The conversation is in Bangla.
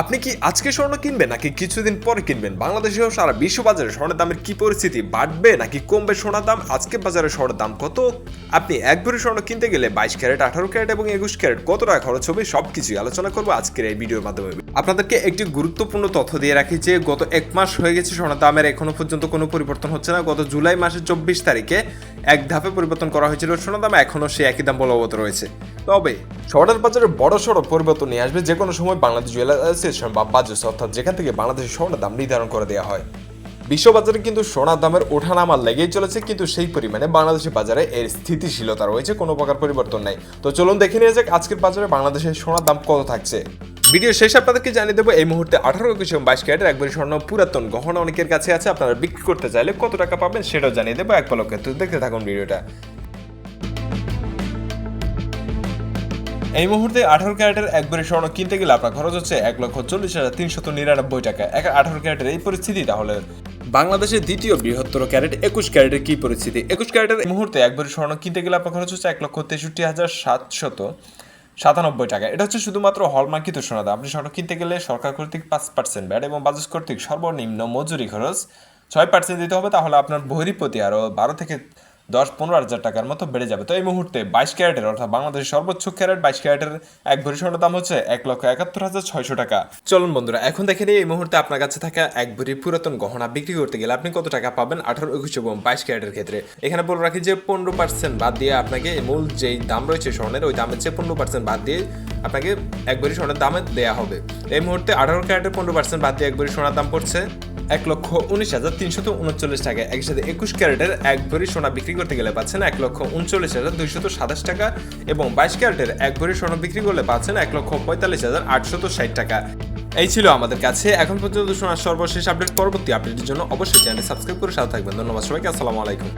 আপনি কি আজকে স্বর্ণ কিনবেন নাকি কিছুদিন পরে কিনবেন? বাংলাদেশে সারা বিশ্ব বাজারে স্বর্ণের দামের কি পরিস্থিতি বাড়বে নাকি কমবে সোনার দাম? আজকে বাজারে স্বর্ণের দাম কত? আপনি এক ভরি স্বর্ণ কিনতে গেলে বাইশ ক্যারেট, আঠারো ক্যারেট এবং একুশ ক্যারেট কত টাকা খরচ হবে সব কিছুই আলোচনা করব আজকের এই ভিডিওর মাধ্যমে। আপনাদেরকে একটি গুরুত্বপূর্ণ তথ্য দিয়ে রাখি যে, গত এক মাস হয়ে গেছে সোনার দামের, এখনও পর্যন্ত কোনো পরিবর্তন হচ্ছে না। গত জুলাই মাসের চব্বিশ তারিখে এক ধাপে পরিবর্তন করা হয়েছিল। সোনার দাম এখনও সে একই দাম বলবৎ রয়েছে। তবে স্বর্ণের বাজারে বড় সড়ো পরিবর্তন নিয়ে আসবে যে কোনো সময় বাংলাদেশ জুয়েলার্স অ্যাসোসিয়েশন বা বাজুস অর্থাৎ যেখান থেকে বাংলাদেশের স্বর্ণের দাম নির্ধারণ করে দেওয়া হয়। বিশ্ববাজারে কিন্তু সোনার দামের ওঠানামা লেগেই চলেছে, কিন্তু সেই পরিমাণে বাংলাদেশের বাজারে এর স্থিতিশীলতা রয়েছে, কোনো প্রকার পরিবর্তন নেই। তো চলুন দেখে নিয়ে যাক আজকের বাজারে বাংলাদেশের সোনার দাম কত থাকছে। ভিডিও শেষ আপনাদেরকে জানিয়ে দেবো, এই মুহূর্তে আঠারো, একুশ এবং বাইশ ক্যারেটের একবারে স্বর্ণ পুরাতন গহনা অনেকের কাছে আছে, আপনারা বিক্রি করতে চাইলে কত টাকা পাবেন সেটাও জানিয়ে দেবো, এক পলকে। তো দেখতে থাকুন ভিডিওটা। এই মুহূর্তে আঠারো ক্যারেটের একবারে স্বর্ণ কিনতে গেলে আপনার খরচ হচ্ছে এক লক্ষ চল্লিশ হাজার তিনশত নিরানব্বই টাকা। এক আঠারো ক্যারেটের এই পরিস্থিতি তাহলে। বাংলাদেশের দ্বিতীয় বৃহত্তর ক্যারেট একুশ ক্যারেটের কি পরিস্থিতি? একুশ ক্যারেটের এই মুহূর্তে একবারে স্বর্ণ কিনতে গেলে আপনার খরচ হচ্ছে এক লক্ষ তেষট্টি হাজার সাতশত সাতানব্বই টাকা। এটা হচ্ছে শুধুমাত্র হলমার্কিত সোনা দাম। আপনি স্বর্ণ কিনতে গেলে সরকার কর্তৃক পাঁচ পার্সেন্ট ব্যাট এবং বাজাজ কর্তৃক সর্বনিম্ন মজুরি খরচ ছয় পার্সেন্ট দিতে হবে। তাহলে আপনার প্রতি আরও বারো থেকে দশ পনেরো হাজার টাকার মতো বেড়ে যাবে। তো এই মুহূর্তে বাইশ ক্যারেটের, অর্থাৎ বাংলাদেশের সর্বোচ্চ ক্যারেট বাইশ ক্যারেটের এক ভরি স্বর্ণের দাম হচ্ছে এক লক্ষ একাত্তর হাজার ছয়শো টাকা। চলুন বন্ধুরা, এখন দেখে নিই এই মুহূর্তে আপনার কাছে থাকা এক ভরি পুরাতন গহনা বিক্রি করতে গেলে আপনি কত টাকা পাবেন আঠারো, একুশ এবং বাইশ ক্যারেটের ক্ষেত্রে। এখানে বলে রাখি যে পনেরো পার্সেন্ট বাদ দিয়ে আপনাকে মূল যেই দাম রয়েছে স্বর্ণের, ওই দামের চেয়ে পনেরো পার্সেন্ট বাদ দিয়ে আপনাকে এক ভরি স্বর্ণের দামে দেওয়া হবে। এই মুহূর্তে আঠারো ক্যারেটের পনেরো পার্সেন্ট বাদ দিয়ে এক ভরি সোনার দাম পড়ছে এক লক্ষ উনিশ হাজার তিনশত উনচল্লিশ টাকা। একসাথে একুশ ক্যারেটের এক ভরি সোনা বিক্রি করতে গেলে পাচ্ছেন এক লক্ষ উনচল্লিশ হাজার দুইশত সাতাশ টাকা এবং বাইশ ক্যারেটের এক ভরি সোনা বিক্রি করলে পাচ্ছেন এক লক্ষ পঁয়তাল্লিশ হাজার আটশত ষাট টাকা। এই ছিল আমাদের কাছে। এখন পর্যন্ত শোনার সর্বশেষ আপডেট, পরবর্তী আপডেটের জন্য অবশ্যই চ্যানেল সাবস্ক্রাইব করে সাথে থাকবেন। ধন্যবাদ সবাইকে। আসসালামু আলাইকুম।